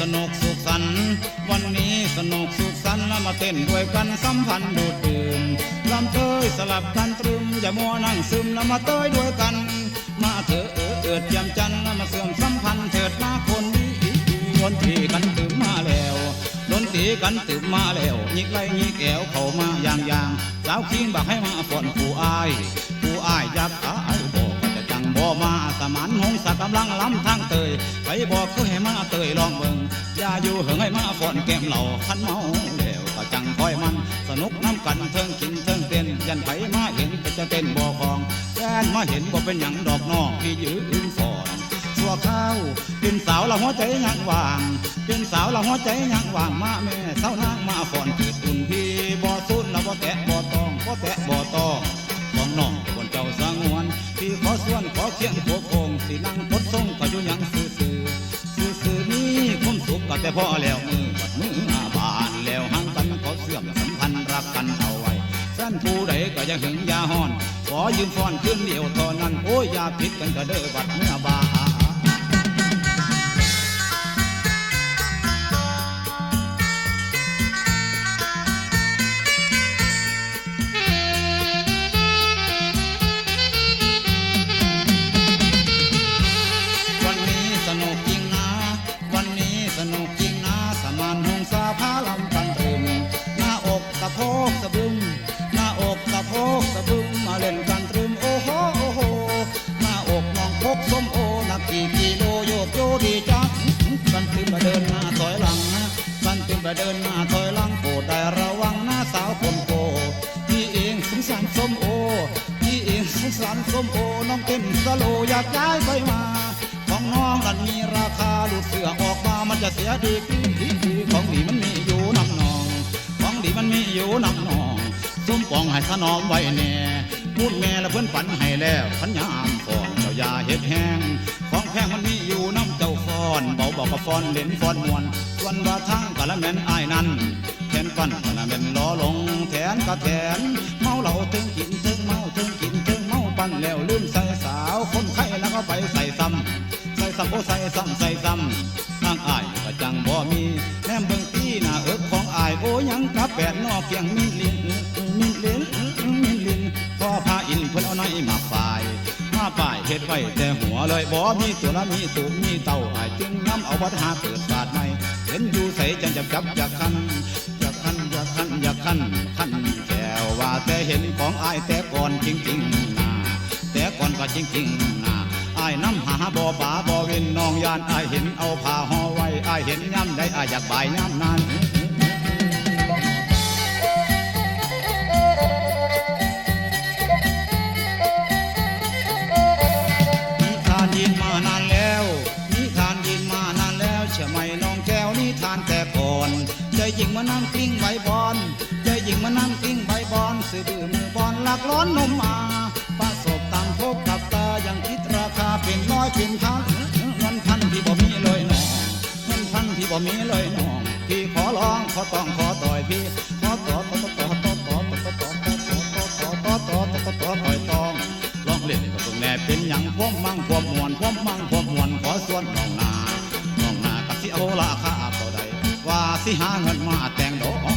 สนุกสุขสันต์วันนี้สนุกสุขสันต์แล้วมาเต้นด้วยกันสัมพันธ์ดูดื่มลำเตยสลับกันตรึมอย่ามัวนั่งซึมแล้วมาเตยด้วยกัน มาเถอะเออเอิดยำจันแล้วมาเสื่อมสัมพันธ์เถิดมาคนดีดนตรีกันตื่มมาแล้วดนตรีกันตื่มมาแล้วยิกไล่ยิกแอวเข้ามาอย่างอย่างสาวคิงบักให้มาฝนผู้อายผู้อายยักษ์อยบอก มาสมานหงสักกำลังล้ำทางเตยไปบอกคือให้มาเตยลองเบิ่งอย่าอยู่เหิงให้มาฝอนแก้มเหล่าคันเมาแล้วก็จังคอยมัน สนุกน้ำกันเทิงกินเทิงเต้นยันไผมาเห็นก็จะเต้นบ่คองแฟนมาเห็นบ่เป็นหยังดอกน้องที่ยืนฟอนชัวข้าวเป็นสาวละหัวใจยังว่าง เป็นสาวละหัวใจยังว่างมาแม่เศร้านางมาฝอนเกิดอุ่นพี่บ่สุดละบ่แตะบ่ตอ แต่พอแล้วมือบัดมือมาบานแล้วห่างกันขอเสื่อมสัมพันธ์รักกันเอาไว้สั้นผู้ใดก็อยังหึงยาห้อน ขอยืมฟ้อนขึ้นเดียวเท่านั้น โอ้ยยาพิษกันก็เด้อบัดเมื่อบาน กกี่กิโลโยกโยดีจังกันตึมมาเดินหน้าถอยหลังนะกันตึมมาเดินหน้าถอยหลังโปรดได้ระวังหน้าสาวคนโกพี่เองสงสารส้มโอพี่เองสงสารส้มโอน้องเต้นสโลอยากย้ายไปมา ของน้องนั้นมีราคาหลุดเสือออกมามันจะเสียดีกรีของดีมันมีอยู่นำนอง ของดีมันมีอยู่นำนองส้มปองให้ถนอมไว้แน่พูดแม่และเพื่อนฝันให้แล้วพันยามฟอนเจ้ายาเห็ดแห้ง แพงมันมีอยู่น้ำเจ้าฟอนเบาเบากับฟอนเล่นฟอนมวนส่วนว่าทางกะละแม่นอายนั้นแทนปันกะละแม่นล้อลงแทนกะแทนเมาเหล้าถึงกินถึงเมาถึงกินถึงเมาปั้นแล้วลืมใส่สาวคนไข้แล้วก็ไปใส่ซ้ำใส่ซ้ำโอ้ใส่ซ้ำใส่ซ้ำทางอายก็จังบ่มีแนมเบิ่งที่หน้าเอิกของอายโอ้ยังกับแปดนอกเพียงมิลินมิลินมิลินพ่อพาอินเพิ่นเอาในมาฝ่าย ป้ายเฮ็ดไว้แต่หัวเลยบ่มีตัวละมีตูมมีเต่าอายจึงน้ำเอาวัดหาเกิดศาสตร์ใหม่เห็นอยู่ใสจังจับจับอยากคันอยากคันอยากคันอยากคันคันแก้วว่าแต่เห็นของอายแต่ก่อนจริงๆนะแต่ก่อนก็จริงๆนะอายน้ำหาบ่ป่าบ่เว้นน้องยานอายเห็นเอาผ้าห่อไว้อายเห็นย่ำได้อายอยากบายย่ำนั้น ไหมน้องแก้วนิทานแต่ก่อนใจหญิงมานั่งกลิ้งใบบอนใจหญิงมานั่งกลิ้งใบบอนสื่อบื้อมือบอนหลักร้อนนมมาประสบตามพบกับตายังคิดราคาเป็นร้อยเป็นพันเงินพันที่บ่มีเลยน้องเงินพันที่บ่มีเลยน้องพี่ขอร้องขอต้องขอต่อยพี่ขอต่อต่อต่อต่อต่อต่อต่อต่อต่อต่อต่อต่อต่อต่อต่อต่อยตองลองเล่นก็ต้องแน่เป็นหยังพวกมั่งพวกมวนพวกมั่งพวกมวนขอส่วนน้องนา โคลาข้าต่อใดว่าสิหาเงินมาแต่งดอก